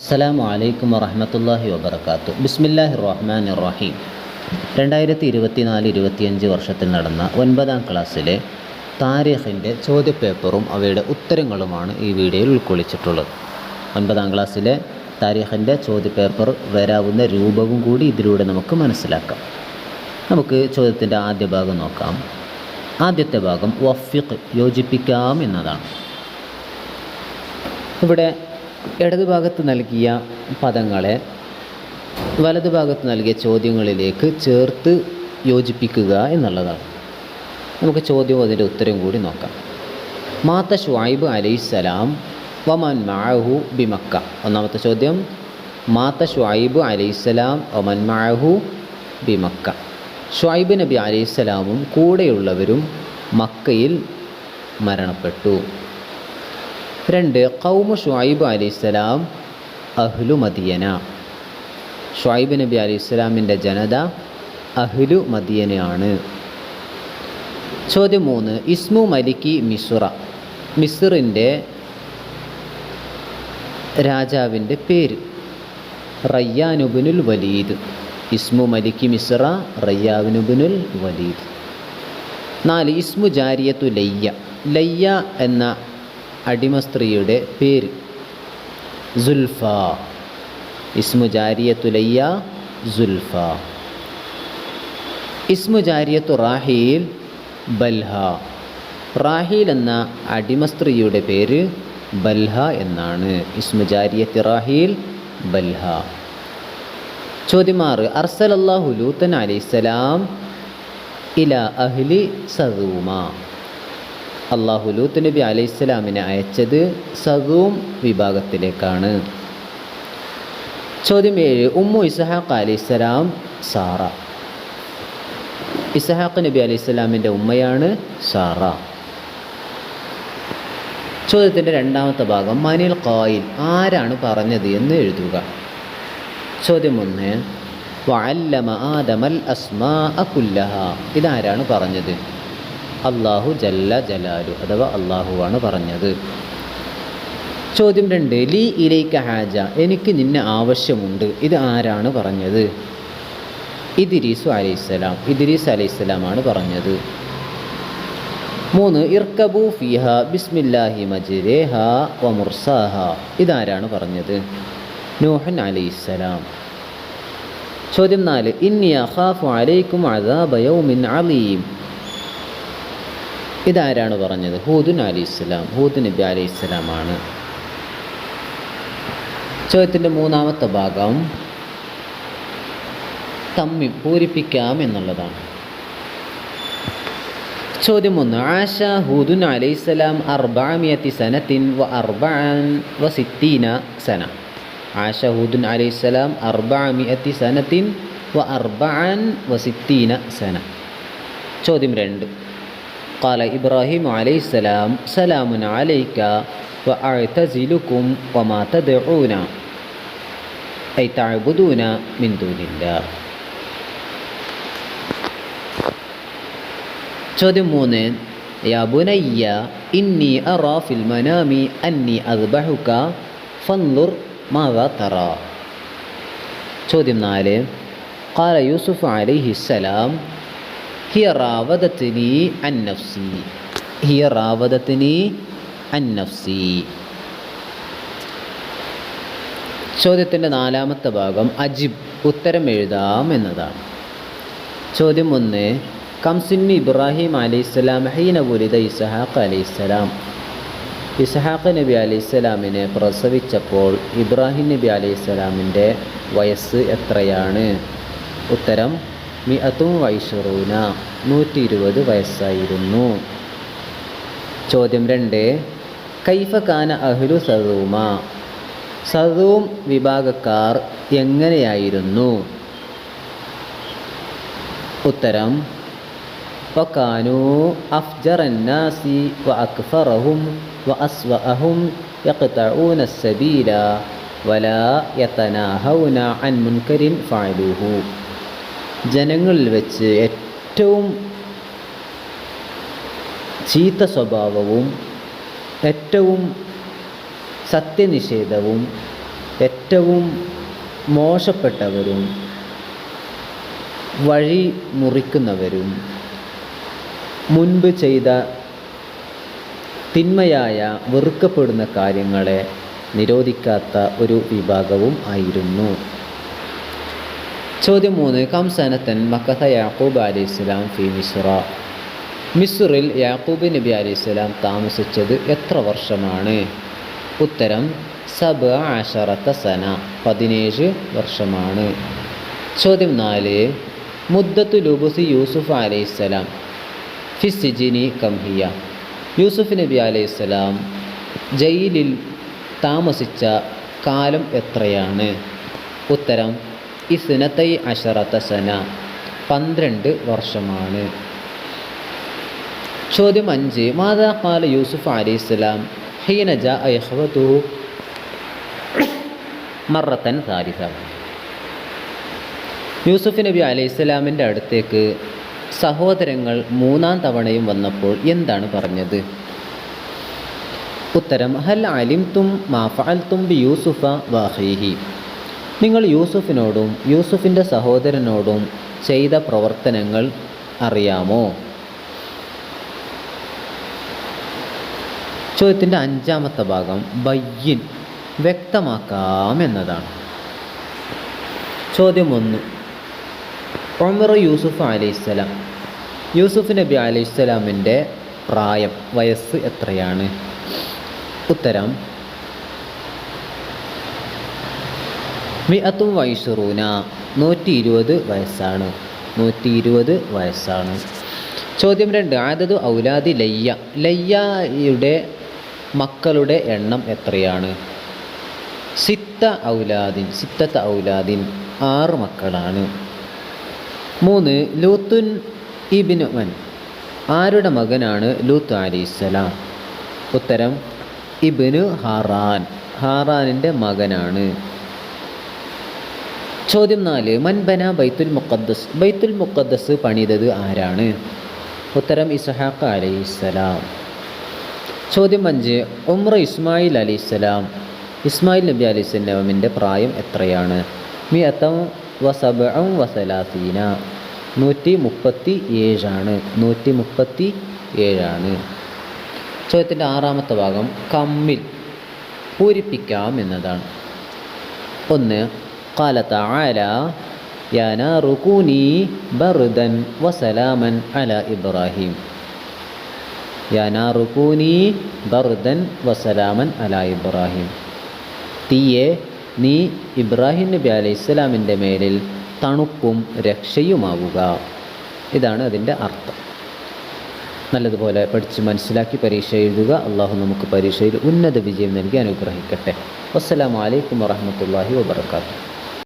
അസ്സലാമു അലൈക്കും വറഹമത്തല്ലാഹി വബർക്കാത്തു ബിസ്മില്ലാഹി റഹ്മാൻ റഹീം രണ്ടായിരത്തി ഇരുപത്തിനാല് ഇരുപത്തിയഞ്ച് വർഷത്തിൽ നടന്ന ഒൻപതാം ക്ലാസ്സിലെ താരീഖിന്റെ ചോദ്യപേപ്പറും അവയുടെ ഉത്തരങ്ങളുമാണ് ഈ വീഡിയോയിൽ ഉൾക്കൊള്ളിച്ചിട്ടുള്ളത്. ഒൻപതാം ക്ലാസ്സിലെ താരീഖിന്റെ ചോദ്യപേപ്പർ വരാവുന്ന രൂപവും കൂടി ഇതിലൂടെ നമുക്ക് മനസ്സിലാക്കാം. നമുക്ക് ചോദ്യത്തിന്റെ ആദ്യ ഭാഗം നോക്കാം. ആദ്യത്തെ ഭാഗം വഫിഖ് യോജിപ്പിക്കാം എന്നതാണ്. ഇവിടെ ഇടതുഭാഗത്ത് നൽകിയ പദങ്ങളെ വലതുഭാഗത്ത് നൽകിയ ചോദ്യങ്ങളിലേക്ക് ചേർത്ത് യോജിപ്പിക്കുക എന്നുള്ളതാണ്. നമുക്ക് ചോദ്യവും അതിന്റെ ഉത്തരം കൂടി നോക്കാം. മാത്ത ഷുവായിബ് അലൈസലാം വമൻ മാഹു ബിമക്ക ഒന്നാമത്തെ ചോദ്യം. മാത്ത ഷുവായിബ് അലൈസലാം വമൻ മാഹു ബിമക്ക ഷുവായിബ് നബി അലൈസലാമും കൂടെയുള്ളവരും മക്കയിൽ മരണപ്പെട്ടു. രണ്ട് കൗമ ഷുഐബ് അലൈഹിസ്സലാം അഹ്ലു മദിയന ഷുഐബ് നബി അലി ഇസ്ലാമിന്റെ ജനത അഹ്ലു മദിയനയാണ് ചോദ്യം മൂന്ന് ഇസ്മു മലിക്കി മിസുറ. മിസുറിന്റെ രാജാവിന്റെ പേര് റയ്യാനുബിനുൽ വലീദ്. ഇസ്മു മലിക്കി മിസ്ര റയ്യാവിനുബിനുൽ വലീദ്. നാല് ഇസ്മു ജാരിയത്തു ലയ്യ. ലയ്യ എന്ന അടിമ സ്ത്രീയുടെ പേര്. സുൽഫ. ഇസ്മു ജാരിയത്തുലയ്യ സുൽഫ. ഇസ്മു ജാരിയത്തു റാഹീൽ ബൽഹ. റാഹീൽ എന്ന അടിമ സ്ത്രീയുടെ പേര് ബൽഹ എന്നാണ്. ഇസ്മു ജാരിയത്ത് റാഹീൽ ബൽഹ. ചോദ്യമാറ്. അർസലല്ലാഹു ലൂത്തൻ അലൈസലാം ഇല അഹ്ലി സദൂമ. അള്ളാഹു ലൂത്ത് നബി അലൈഹിസ്സലാമിനെ അയച്ചത് സദൂം വിഭാഗത്തിലേക്കാണ്. ചോദ്യം ഏഴ് ഉമ്മു ഇസഹാഖ് അലൈഹിസ്സലാം സാറ. ഇസഹാഖ് നബി അലൈഹിസ്സലാമിന്റെ ഉമ്മയാണ് സാറ. ചോദ്യത്തിന്റെ രണ്ടാമത്തെ ഭാഗം മനിൽ ഖായിൽ ആരാണ് പറഞ്ഞത് എന്ന് എഴുതുക. ചോദ്യം ഒന്ന് വഅല്ലമ ആദമൽ അസ്മാ അക്കുല്ലഹ ഇതാരാണ് പറഞ്ഞത്? അള്ളാഹു ജല്ല ജലാലു അഥവാ അള്ളാഹുവാണ് പറഞ്ഞത്. ചോദ്യം രണ്ട് ലീ ഇലൈക്ക ഹാജ എനിക്ക് നിന്നെ ആവശ്യമുണ്ട്. ഇത് ആരാണ് പറഞ്ഞത്? ഇദിരീസു അലൈഹിസ്സലാം ഇദിരീസ് അലൈഹിസ്സലാമാണ് പറഞ്ഞത്. മൂന്ന് ഇർക്കബു ഫിഹ ബിസ്മില്ലാഹി മജിരേഹ വ ഇതാരാണ് പറഞ്ഞത്? നൂഹൻ അലൈഹിസ്സലാം. ചോദ്യം നാല് ഇന്നിയ ഖാഫു അലൈക്കും അദാബ യൗമിൻ അലീം ഇതാരാണ് പറഞ്ഞത്? ഹൂദുൻ അലി ഇസ്ലാം ഹൂദ് നബി അലി ഇസ്ലാമാണ് ചോദ്യത്തിന്റെ മൂന്നാമത്തെ ഭാഗം തമ്മി പൂരിപ്പിക്കാം എന്നുള്ളതാണ്. ചോദ്യം ഒന്ന് ആശ ഹൂദുൻ അലൈഹിസ്സലാം അർബാമിയത്തി സനത്തിൻ വ അർബാൻ വ സിത്തീന സന. ആശ ഹൂദുൻ അലൈഹിസ്സലാം അർബാമിയത്തി സനത്തിൻ വ അർബാൻ വ സിത്തീന സന. ചോദ്യം രണ്ട് قال إبراهيم عليه السلام سلام عليك وأعتزلكم وما تدعون أي تعبدون من دون الله ചോദ്യം മൂന്ന് യാ ബുനയ്യ ഇന്നി അറ ഫിൽ മനാമി അന്നി അദ്ബഹുക ഫൻലുർ മാതാ തറ ചോദ്യം നാല് قال يوسف عليه السلام ചോദ്യത്തിന്റെ നാലാമത്തെ ഭാഗം അജിബ് ഉത്തരം എഴുതാം എന്നതാണ്. ചോദ്യം ഒന്ന് കംസിന് ഇബ്രാഹിം അലൈഹിസ്സലാം ഹൈന ഗുലിത ഇസഹാഖ് അലൈഹിസ്സലാം. ഇസഹാഖ് നബി അലൈഹിസ്സലാമിനെ പ്രസവിച്ചപ്പോൾ ഇബ്രാഹിം നബി അലൈഹിസ്സലാമിന്റെ വയസ്സ് എത്രയാണ്? ഉത്തരം മിഅത്തും വൈഷറൂന നൂറ്റി ഇരുപത് വയസ്സായിരുന്നു ചോദ്യം രണ്ട് കൈഫ കാന അഹ്ലു സദൂമ സദൂം വിഭാഗക്കാർ എങ്ങനെയായിരുന്നു ഉത്തരം വക്കാനു അഫ്ജറന്നാസി വ അക്ഫറഹും വ അസ്വഅഹും യഖ്തഊന السبيل ولا يتناهون عن منكر فعلوه ജനങ്ങളിൽ വെച്ച് ഏറ്റവും ചീത്ത സ്വഭാവവും ഏറ്റവും സത്യനിഷേധവും ഏറ്റവും മോശപ്പെട്ടവരും വഴി മുറിക്കുന്നവരും മുൻപ് ചെയ്ത തിന്മയായ വെറുക്കപ്പെടുന്ന കാര്യങ്ങളെ നിരോധിക്കാത്ത ഒരു വിഭാഗവും ആയിരുന്നു. ചോദ്യം മൂന്ന് കംസനത്തൻ മക്കഥ യാക്കൂബ് അലി ഇസ്ലാം ഫി മിസ്ര. മിസ്റിൽ യാക്കൂബ് നബി അലി ഇസ്ലാം താമസിച്ചത് എത്ര വർഷമാണ്? ഉത്തരം സബ ആഷറത്ത സന പതിനേഴ് വർഷമാണ്. ചോദ്യം നാല് മുദ്ദത്തു ലുബുസി യൂസുഫ് അലി സ്വലാം ഫിസിജിനി കംഹിയ. യൂസുഫ് നബി അലൈഹിസ്സലാം ജയിലിൽ താമസിച്ച കാലം എത്രയാണ്? ഉത്തരം ഇസ്നത്തൈ അഷറത്ത സന പന്ത്രണ്ട് വർഷമാണ്. ചോദ്യം അഞ്ച്. മാതാ കാല യൂസുഫ് അലി ഇസ്ലാം ഹീനജ അയഹ്വതു മറത്തൻ സാരിസ. യൂസുഫ് നബി അലൈഹി ഇസ്ലാമിന്റെ അടുത്തേക്ക് സഹോദരങ്ങൾ മൂന്നാം തവണയും വന്നപ്പോൾ എന്താണ് പറഞ്ഞത്? ഉത്തരം ഹൽ അലിം തും മാ ഫഅൽ തും യൂസുഫ വാഹീഹി നിങ്ങൾ യൂസുഫിനോടും യൂസുഫിന്റെ സഹോദരനോടും ചെയ്ത പ്രവർത്തനങ്ങൾ അറിയാമോ? ചോദ്യത്തിന്റെ അഞ്ചാമത്തെ ഭാഗം ബയ്യിൻ വ്യക്തമാക്കാം എന്നതാണ്. ചോദ്യം ഒന്ന്. ഒമർ യൂസുഫ് അലൈഹിസ്സലാം. യൂസുഫ് നബി അലൈഹിസ്സലാമിന്റെ പ്രായം വയസ്സ് എത്രയാണ്? ഉത്തരം മിഅത്തും വൈഷറൂന നൂറ്റി ഇരുപത് വയസ്സാണ്. നൂറ്റി ഇരുപത് വയസ്സാണ്. ചോദ്യം രണ്ട്. ആദതു ഔലാദി ലയ്യ. ലയ്യയുടെ മക്കളുടെ എണ്ണം എത്രയാണ്? സിത്ത ഔലാദിൻ സിത്തത്ത ഔലാദിൻ ആറ് മക്കളാണ്. മൂന്ന് ലൂത്തുൻ ഇബിന് മൻ ആരുടെ മകനാണ് ലൂത്ത് അലിസ്സലാം ഉത്തരം ഇബിന് ഹാറാൻ. ഹാറാനിന്റെ മകനാണ്. ചോദ്യം നാല് മൻബന ബൈത്തുൽ മുഖദ്ദസ്. ബൈത്തുൽ മുഖദ്ദസ് പണിതത് ആരാണ്? ഉത്തരം ഇസ്ഹാഖ് അലൈഹിസ്സലാം. ചോദ്യം അഞ്ച് ഉമ്ര ഇസ്മായിൽ അലൈഹിസ്സലാം. ഇസ്മായിൽ നബി അലിസ്ലാമിന്റെ പ്രായം എത്രയാണ്? മിയത്തം വസബം വസലാസീന നൂറ്റി മുപ്പത്തി ഏഴാണ് നൂറ്റി മുപ്പത്തി ഏഴാണ് ചോദ്യത്തിന്റെ ആറാമത്തെ ഭാഗം കമ്മിൽ പൂരിപ്പിക്കാം എന്നതാണ്. ഒന്ന് قال تعالى يا نار كوني بردا وسلاما على إبراهيم يا نار كوني بردا وسلاما على إبراهيم തീയെ നീ ഇബ്രാഹിം നബി അലൈഹി ഇസ്ലാമിൻ്റെ മേലിൽ തണുപ്പും രക്ഷയുമാവുക ഇതാണ് അതിൻ്റെ അർത്ഥം നല്ലതുപോലെ പഠിച്ച് മനസ്സിലാക്കി പരീക്ഷ എഴുതുക അള്ളാഹു നമുക്ക് പരീക്ഷയിൽ ഉന്നത വിജയം നൽകി അനുഗ്രഹിക്കട്ടെ അസ്സലാമു അലൈക്കും വറഹമത്തല്ലാഹി വബർക്കാത്തു